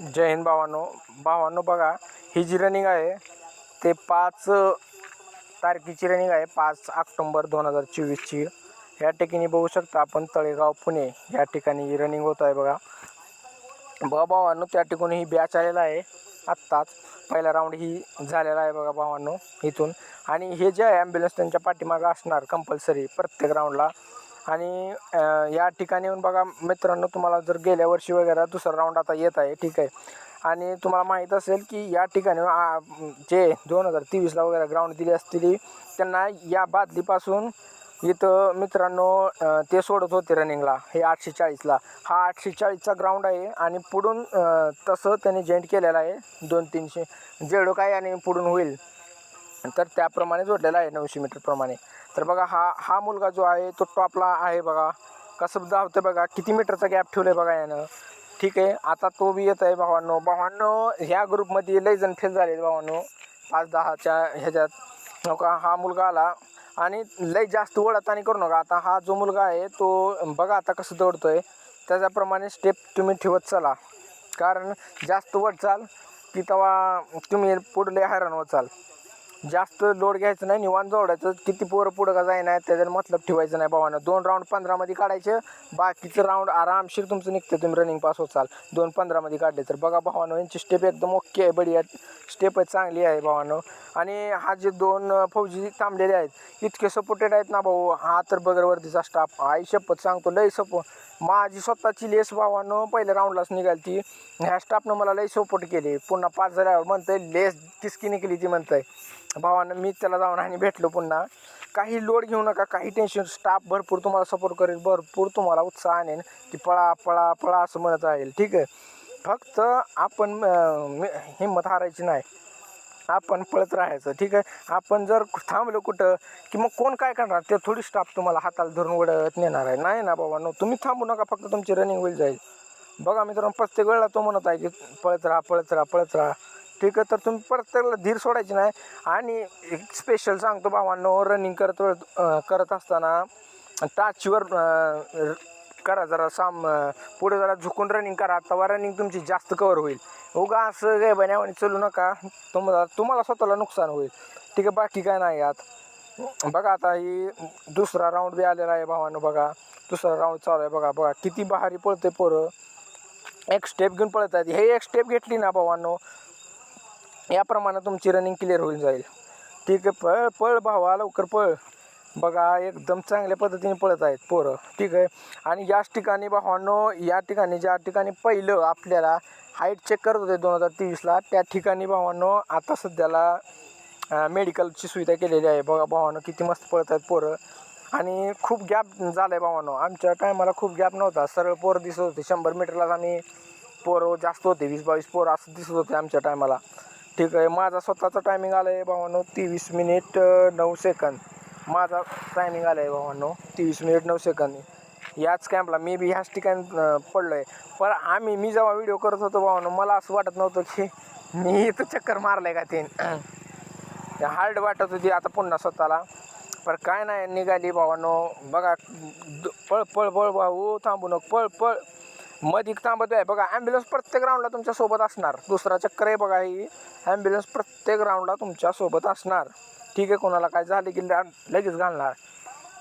जय हिंद भावांनो. भावांनो बघा ही जी रनिंग आहे ते पाच तारखेची रनिंग आहे पाच ऑक्टोंबर दोन हजार चोवीसची. या ठिकाणी बघू शकता आपण तळेगाव पुणे या ठिकाणी ही रनिंग होत आहे बघा. बघा भावांनो त्या ठिकाणी ही बॅच आलेला आहे आत्ताच. पहिला राऊंड ही झालेला आहे बघा भावांनो इथून. आणि हे जे आहे ॲम्ब्युलन्स त्यांच्या पाठीमागं असणार कंपल्सरी प्रत्येक राऊंडला आणि या ठिकाणी येऊन बघा मित्रांनो तुम्हाला जर गेल्या वर्षी वगैरे दुसरा राऊंड आता येत आहे ठीक आहे. आणि तुम्हाला माहीत असेल की या ठिकाणी जे दोन हजार तेवीसला वगैरे ग्राउंड दिली असतील त्यांना या बादलीपासून इथं मित्रांनो ते सोडत होते रनिंगला हे आठशे चाळीसला हा आठशे चाळीसचा ग्राउंड आहे आणि पुढून तसं त्यांनी जॉईंट केलेलं आहे दोन तीनशे. जेवढं काय आणि पुढून होईल तर त्याप्रमाणे जोडलेला आहे नऊशे मीटरप्रमाणे तर बघा हा हा मुलगा जो आहे तो टॉपला आहे बघा. कसं धावतं बघा किती मीटरचा गॅप ठेवलं आहे बघा यानं. ठीक आहे आता तो बी येत आहे भावांनो. भावांनो ह्या ग्रुपमध्ये लई जण फेल झाले भावांनो. पाच दहाच्या ह्याच्यात. नका हा मुलगा आला. आणि लई जास्त ओढतानी करू नका. आता हा जो मुलगा आहे तो बघा आता कसं दौडतोय. त्याच्याप्रमाणे स्टेप तुम्ही ठेवत चला. कारण जास्त वट चाल की तेव्हा तुम्ही पुढले हैराण होत चाल. जास्त लोड घ्यायचं नाही निवांत जोडायचं. किती पोरं पुढं का जाईना त्याच्यात मतलब ठेवायचं नाही भावानं. दोन राऊंड पंधरामध्ये काढायचे बाकीचं राऊंड आरामशीर तुमचं निघतं तुम्ही रनिंग पास होत चाल. दोन पंधरामध्ये काढले तर. बघा भावानं यांची स्टेप एकदम ओके आहे बढिया. स्टेप आहे चांगली आहे भावानं. आणि हा जे दोन फौजी थांबलेले आहेत इतके सपोर्टेड आहेत ना भाऊ. हा तर बगरवर्दीचा स्टाफ आई शपथ सांगतो लय सपो माझी स्वतःची लेस भावानं पहिल्या राऊंडलाच निघाली ती. ह्या स्टाफनं मला लई सपोर्ट केली. पुन्हा पाच झाल्यावर म्हणतंय लेस किसकी निघली ती म्हणतंय. भावानं मी त्याला जाऊन आणि भेटलो पुन्हा. काही लोड घेऊ नका काही टेन्शन स्टाफ भरपूर तुम्हाला सपोर्ट करेल भरपूर तुम्हाला उत्साह आणेल की पळा पळा पळा असं म्हणत राहील ठीक आहे? फक्त आपण हिंमत हारायची नाही. आपण पळत राहायचं ठीक आहे? आपण जर थांबलो कुठं की मग कोण काय करणार? ते थोडी स्टाफ तुम्हाला हाताला धरून वडत नेणार आहे. नाही ना बाबा नो तुम्ही थांबू नका फक्त तुमची रनिंग होईल जाईल. बघा मित्रांनो प्रत्येक वेळेला तो म्हणत आहे की पळत राहा पळत राहा पळत राहा. ठीक आहे तर तुम्ही प्रत्येकाला धीर सोडायची नाही. आणि एक स्पेशल सांगतो भावांनो रनिंग करत करत असताना टाचीवर करा जरा साम पुढे जरा झुकून रनिंग करा तेव्हा रनिंग तुमची जास्त कवर होईल. उगा असं काय बन्यावानी चलू नका. तुम्हाला तुम्हाला स्वतःला नुकसान होईल. ठीक आहे बाकी काय नाही आत बघा आता ही दुसरा राऊंड बी आलेला आहे भावानं बघा. दुसरा राऊंड चालू आहे बघा बघा. किती बहारी पळते पोरं. एक स्टेप घेऊन पळत आहेत हे एक स्टेप घेतली ना भावांनो याप्रमाणे तुमची रनिंग क्लिअर होऊन जाईल. ठीक आहे पळ पळ भावा लवकर पळ. बघा एकदम चांगल्या पद्धतीने पळत आहेत पोरं. ठीक आहे? आणि याच ठिकाणी भावांनो या ठिकाणी ज्या ठिकाणी पहिलं आपल्याला हाईट चेक करत होते दोन हजार तेवीसला त्या ठिकाणी भावांनो आता सध्याला मेडिकलची सुविधा केलेली आहे. बघा भावानं किती मस्त पळत आहेत पोरं. आणि खूप गॅप झाला आहे भावांनो. आमच्या टायमाला खूप गॅप नव्हता. सरळ पोरं दिसत होते. शंभर मीटरलाच आम्ही पोरं जास्त होते. वीस बावीस पोरं असं दिसत होते आमच्या टायमाला ठीक आहे माझा स्वतःचा टायमिंग आला आहे भावांनो तेवीस मिनिट नऊ सेकंद माझा टायमिंग आला आहे भावांनो तेवीस मिनिट नऊ सेकंद याच कॅम्पला मी बी ह्याच ठिकाणी पडलो आहे पण आम्ही मी जेव्हा व्हिडिओ करत होतो भावांनो मला असं वाटत नव्हतं की मी इथं चक्कर मारलं आहे का ते. हार्ड वाटत होती आता पुन्हा स्वतःला. पण काय नाही निघाली भावांनो. बघा द- पळ पळ पळ भाऊ थांबू नको. पळ पळ. मध्ये थांबत आहे. बघा ॲम्ब्युलन्स प्रत्येक राऊंडला तुमच्यासोबत असणार. दुसरा चक्कर आहे बघा ही. ॲम्ब्युलन्स प्रत्येक राऊंडला तुमच्यासोबत असणार. ठीक आहे कोणाला काय झालं की लगेच घालणार.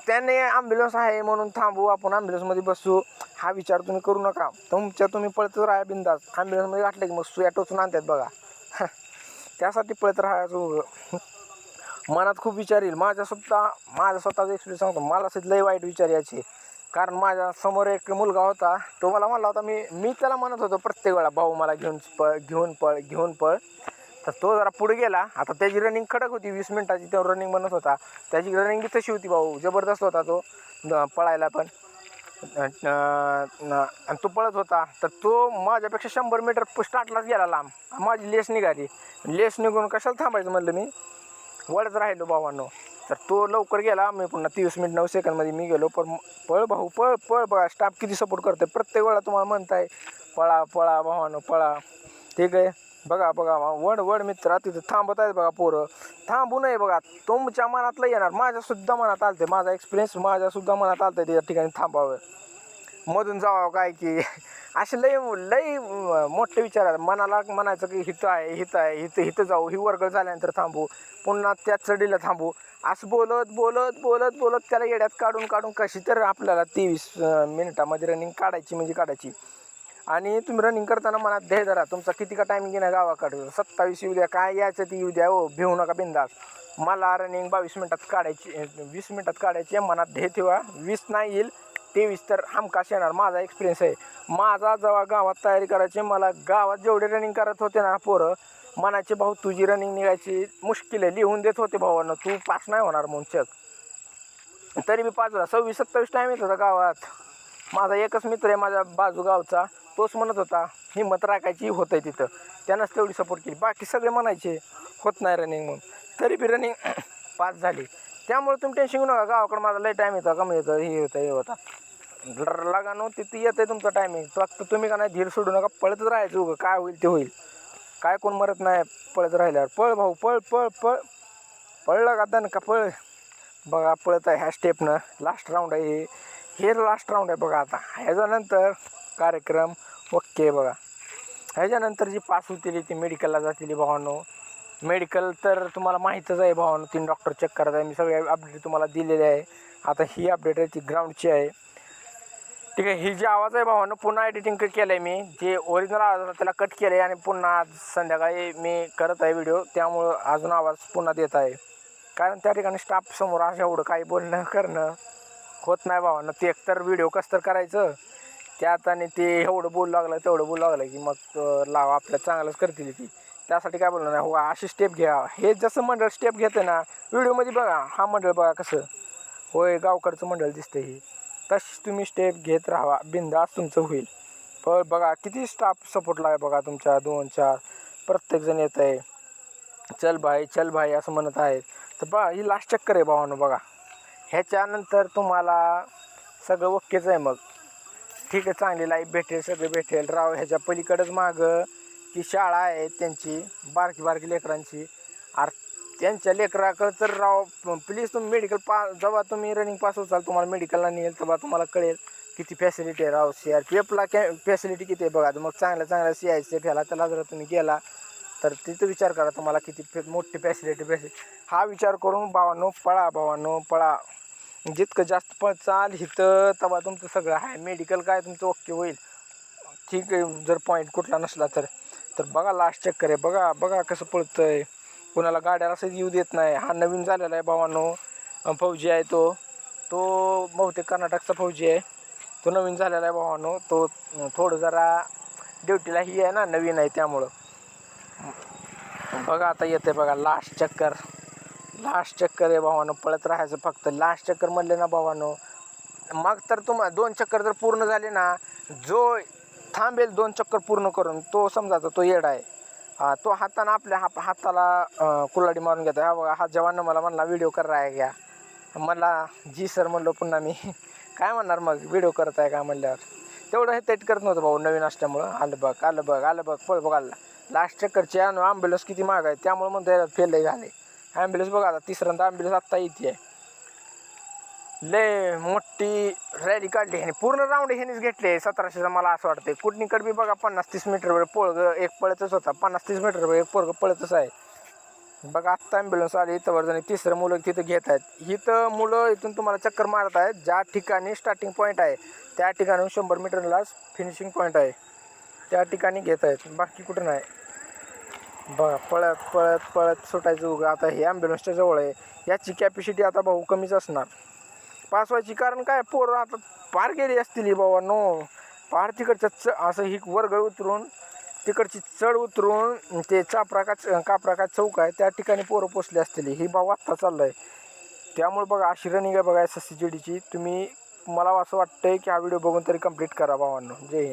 त्याने ॲम्ब्युलन्स आहे म्हणून थांबू आपण ॲम्ब्युलन्समध्ये बसू. हा विचार तुम्ही करू नका. तुमच्या तुम्ही पळतच राहा बिंदास. ॲम्ब्युलन्समध्ये घातलं की मग सुया टोचून आणतात बघा. त्यासाठी पळत राहायचं मनात खूप विचार येईल. माझ्यासुद्धा माझा स्वतःचा एक्सपिरियन्स सांगतो. मला सुद्धा लई वाईट विचार यायचे. कारण माझ्यासमोर एक मुलगा होता. तो मला म्हणला होता मी मी त्याला म्हणत होतो प्रत्येक वेळा भाऊ मला घेऊन पळ घेऊन पळ घेऊन पळ. तर तो जरा पुढे गेला. आता त्याची रनिंग खडक होती वीस मिनिटाची तो रनिंग बनत होता. त्याची रनिंग तशी होती भाऊ जबरदस्त होता तो पळायला पण. आणि तो पळत होता. तर तो माझ्यापेक्षा शंभर मीटर स्टार्टलाच गेला लांब. माझी लेस निघाली. लेस निघून कशाला थांबायचं म्हणलं मी? वळत राहिलो भावांनो. तर तो लवकर गेला. मी पुन्हा तीस मिनिट नऊ सेकंदमध्ये मी गेलो. पण पळ भाऊ पळ पळ बघा. स्टाफ किती सपोर्ट करते प्रत्येक वेळा तुम्हाला म्हणताय पळा पळा भावानो पळा. ठीक आहे? बघा बघा वड वड मित्र. तिथं थांबत आहेत बघा पोरं. थांबू नये बघा. तुमच्या मनातलं येणार. माझ्यासुद्धा मनात आलते माझा एक्सपिरियन्स माझ्यासुद्धा मनात आलतं त्या ठिकाणी थांबावं. मधून जावं काय की? असे लय लय मोठे विचार आहेत मनाला म्हणायचं की हिथं आहे हिथं आहे हिथं हिथं जाऊ. ही वर्ग झाल्यानंतर थांबू. पुन्हा त्या चढीला थांबू. असं बोलत बोलत बोलत बोलत त्याला येड्यात काढून काढून कशी तर आपल्याला तेवीस मिनिटामध्ये रनिंग काढायची म्हणजे काढायची. आणि तुम्ही रनिंग करताना मनात ध्येय धरा तुमचा किती का टायमिंग येणार गावाकडे? गावाकडं सत्तावीस येऊ द्या काय यायचं ती येऊ द्या हो भिवू नका बिंदास. मला रनिंग बावीस मिनटात काढायची वीस मिनटात काढायची मनात ध्येय ठेवा वीस नाही येईल तेवीस तर हमखास येणार. माझा एक्सपिरियन्स आहे. माझा जेव्हा गावात तयारी करायची मला गावात जेवढे रनिंग करत होते ना पोरं मनाचे भाऊ तुझी रनिंग निघायची मुश्किल आहे. लिहून देत होते भावांना तू पास नाही होणार म्हणून चक तरी मी पाचला सव्वीस सत्तावीस टाईम येत होता गावात. माझा एकच मित्र आहे माझ्या बाजू गावचा. तोच म्हणत होता हिंमत राखायची होत आहे तिथं. त्यानंच तेवढी सपोर्ट केली. बाकी सगळे म्हणायचे होत नाही रनिंग म्हणून. तरी बी रनिंग पास झाली. त्यामुळे तुम्ही टेन्शन घेऊ नका. गावाकडे माझा लय टाईम येतो कमी येतं हे होतं हे होता. लगानो तिथं येतं आहे तुमचा टायमिंग फक्त तुम्ही का नाही धीर सोडू नका पळतच राहायचं उगं. काय होईल ते होईल. काय कोण मरत नाही पळत राहिल्यावर. पळ भाऊ पळ पळ पळ. पळलं का दन का पळ. बघा पळत आहे ह्या स्टेपनं लास्ट राऊंड आहे हे. हे लास्ट राऊंड आहे बघा आता. ह्याच्यानंतर कार्यक्रम ओके बघा. ह्याच्यानंतर जी पास होतील ती मेडिकलला जातील भावांनो. मेडिकल तर तुम्हाला माहीतच आहे भावानं तीन डॉक्टर चेक करत आहे. मी सगळे अपडेट तुम्हाला दिलेले आहे. आता ही अपडेट आहे ती ग्राउंडची आहे. ठीक आहे ही जी आवाज आहे भावानं पुन्हा एडिटिंग केलं आहे मी. जे ओरिजिनल आवाज होता त्याला कट केलं आहे आणि पुन्हा आज संध्याकाळी मी करत आहे व्हिडिओ त्यामुळं अजून आवाज पुन्हा देत आहे. कारण त्या ठिकाणी स्टाफ समोर असं एवढं काही बोलणं करणं होत नाही भावानं. ते एकतर व्हिडिओ कसं तर करायचं त्यात आणि ते एवढं बोलू लागलं तेवढं बोलू लागलं की मग अं, लाव आपल्या चांगलंच करतील ती. त्यासाठी काय बोलणार नाही. हो अशी स्टेप घ्या. हे जसं मंडळ स्टेप घेतं ना व्हिडिओमध्ये बघा हा मंडळ बघा कसं. होय गावकडचं मंडळ दिसतं ही. तशीच तुम्ही स्टेप घेत राहा बिंदास तुमचं होईल. पण बघा किती स्टाफ सपोर्टला आहे बघा तुमच्या दोन चार. प्रत्येकजण येत आहे. चल भाई चल भाई असं म्हणत आहेत. तर बघा ही लास्ट चक्कर आहे भावानं बघा. ह्याच्यानंतर तुम्हाला सगळं ओकेच आहे मग. ठीक आहे चांगली लाईफ भेटेल सगळं भेटेल. राव ह्याच्या पलीकडंच मागं. ती शाळा आहे त्यांची बारकी बारकी लेकरांची. आर त्यांच्या लेकराकडं तर राव प्लीज तुम्ही मेडिकल पा जेव्हा तुम्ही रनिंग पास होचाल तुम्हाला मेडिकलला नेल तेव्हा तुम्हाला कळेल किती फॅसिलिटी आहे राव. सी आर पी एफला कॅ फॅसिलिटी किती आहे बघा. मग चांगल्या चांगल्या सी आय सी एफ ह्याला त्याला जर तुम्ही गेला तर तिथं विचार करा तुम्हाला किती फे मोठी फॅसिलिटी फॅसिलिटी हा विचार करून भावांनो पळा भावांनो पळा. जितकं जास्त पळचाल हिथं तेव्हा तुमचं सगळं आहे. मेडिकल काय तुमचं ओके होईल. ठीक आहे जर पॉईंट कुठला नसला तर. तर बघा लास्ट चक्कर आहे. बघा बघा कसं पळतंय. कुणाला गाड्याला असं येऊ देत नाही. हा नवीन झालेला आहे भावानो. फौजी आहे तो. तो बहुतेक कर्नाटकचा फौजी आहे. तो नवीन झालेला आहे भावानो. तो थोडं जरा ड्युटीला ही आहे ना नवीन आहे त्यामुळं. बघा आता येते बघा लास्ट चक्कर. लास्ट चक्कर आहे भावानं. पळत राहायचं फक्त. लास्ट चक्कर म्हणले ना भावानो. मग तर तुम दोन चक्कर जर पूर्ण झाले ना जो थांबेल दोन चक्कर पूर्ण करून. तो समजायचा तो येडा आहे. तो हातानं आपल्या हा हाताला कुल्हाडी मारून घेतो हा बघा हा जवान मला म्हणला व्हिडिओ कर आहे घ्या. मला जी सर म्हणलो पुन्हा मी. काय म्हणणार मग? व्हिडिओ करत आहे का? म्हणल्यावर. तेवढं हे तेट करत नव्हतं भाऊ नवीन असल्यामुळं. आलं बघ आलं बघ आलं बघ पळ बघ आलं. लास्ट चक्करची आणू ॲम्ब्युलन्स किती महाग आहे त्यामुळे म्हणतो फेल झाले. ॲम्ब्युलन्स बघा आता तिसऱ्यांदा ॲम्ब्युलन्स आत्ता येते लय मोठी रॅली काढली ह्याने. पूर्ण राऊंड ह्यानेच घेतले सतराशेचा मला असं वाटतं कुठनीकडे बी बघा पन्नास तीस मीटरवर पोळग एक पळतच होता. पन्नास तीस मीटरवर एक पोरग पळतच आहे. बघा आत्ता ॲम्ब्युलन्स आली इथं वर तिसरं मुलं तिथं घेत आहेत. इथं मुलं इथून तुम्हाला चक्कर मारत आहेत. ज्या ठिकाणी स्टार्टिंग पॉईंट आहे त्या ठिकाणी शंभर मीटरलाच फिनिशिंग पॉईंट आहे. त्या ठिकाणी घेत आहेत. बाकी कुठं नाही. बघा पळत पळत पळत सुटायचं उगा. आता हे ॲम्ब्युलन्सच्या जवळ आहे. याची कॅपॅसिटी आता भाऊ कमीच असणार. पास व्हायची कारण काय? पोरं आता पार गेली असतील ही बाबा नो पार तिकडच्या च असं ही वर्ग उतरून तिकडची चढ उतरून ते चापराका कापराका चौक आहे त्या ठिकाणी पोरं पोचली असतील ही. भाऊ आत्ता चाललं आहे त्यामुळे बघा अशी रनिंग आहे बघा एस एस सी जी डीची. तुम्ही मला असं वाटतंय की हा व्हिडिओ बघून तरी कंप्लीट करा भावांनो. जय हिंद.